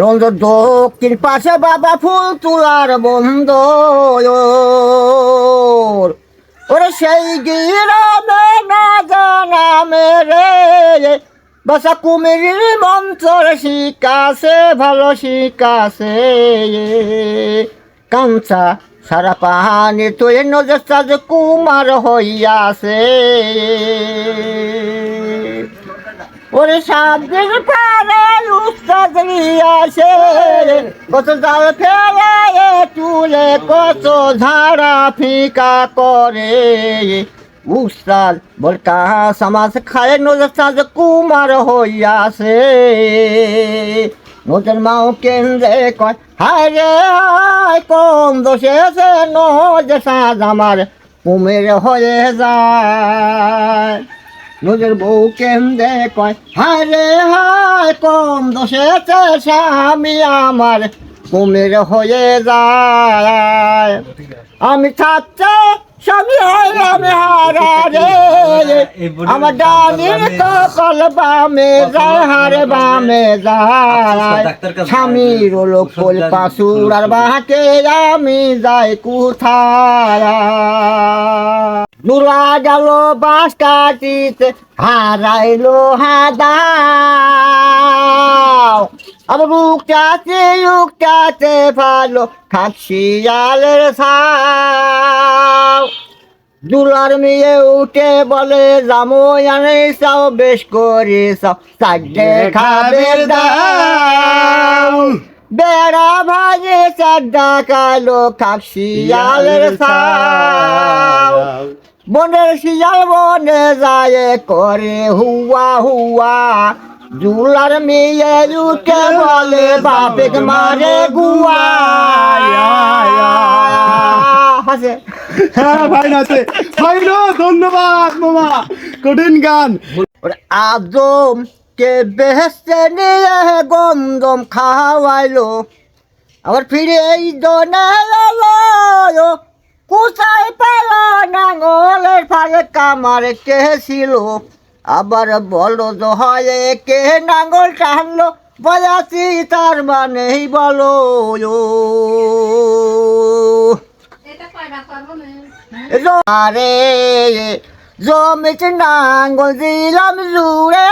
রঞ্জ দক্ষিণ পাশে বাবা ফুল তুলার বন্ধ ওরে সেই জানা মেরে, বাসা কুমির মন্ত্র শিকাছে ভালো শিকাছে কাঞ্চা, সারা পাহানি তুই নজর সাজ কুমার হইয়াছে। ওরে সাবদিন পারে আসে কত জাল ফেলে চুলে কত ঝাড়া ফিকা করে। উস্তাদ বল কাহা সমাজ খায় নজর সাজ কুমার হইয়াছে। নজর মাও কেন্দ্রে কয়, হায় হায় কম দোষে সে আমার, কুমের হয়ে যায়। নজর বউ কেন্দ্রে কয়, হায় রে হায়, কম দোষেতে স্বামী আমার, কুমির হয়ে যায়। আমি থাকতে স্বামী আমি হারা রে। আমার ডালির কপাল বামে যায়, হারে বামে যায়। স্বামীর লোক ফুল পাশুর আর বাহাকে আমি যাই কোথায়? নুরা গেল বাস কাটিতে হারাইলো হাদাও। আবার উকটাতে উকটাতে ভালো খাকশিয়ালের ছাও। দুলার মেয়ে উঠে বলে জামো জানে চাও বেশ করে চাও চারটে খাবে দাও বেড়া ভাজে চারটা কালো খাকশিয়ালের ছাও। বনের শিয়াল বনে যায় করে হুয়া হুয়া। জুলার মেয়ে উঠে বলে বাপেক মারে গুয়া হাসে হ্যাঁ ভাই নাচে ভাই ধন্যবাদ মামা। কঠিন গান। আদম কে বেহেস্তে নিয়ে গন্ধম খাওয়াইলো। আবার ফিরে এই দনে কামার কে ছিল আবার বলো তো হয় কে নাঙল টানলো? বলাছি তার মানেই বলো আরে জমিতে নাঙ্গল দিলাম জুড়ে।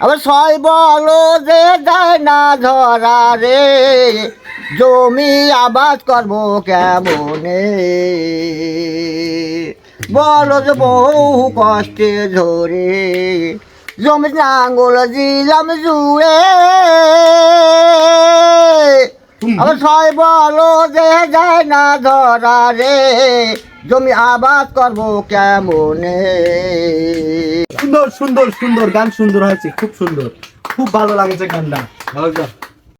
আবার ছয় বলো যে যায় না ধরা রে। জমি আবাদ করব কেমনে? বলো যে বহু কষ্টে ধরে জমি নাঙ্গল দিলাম জুড়ে। আবার ছয় বলো যে যায় না ধরা রে জমি আবাদ করব কেমনে? সুন্দর সুন্দর গান সুন্দর হয়েছে খুব সুন্দর। খুব ভালো লাগেছে গানটা।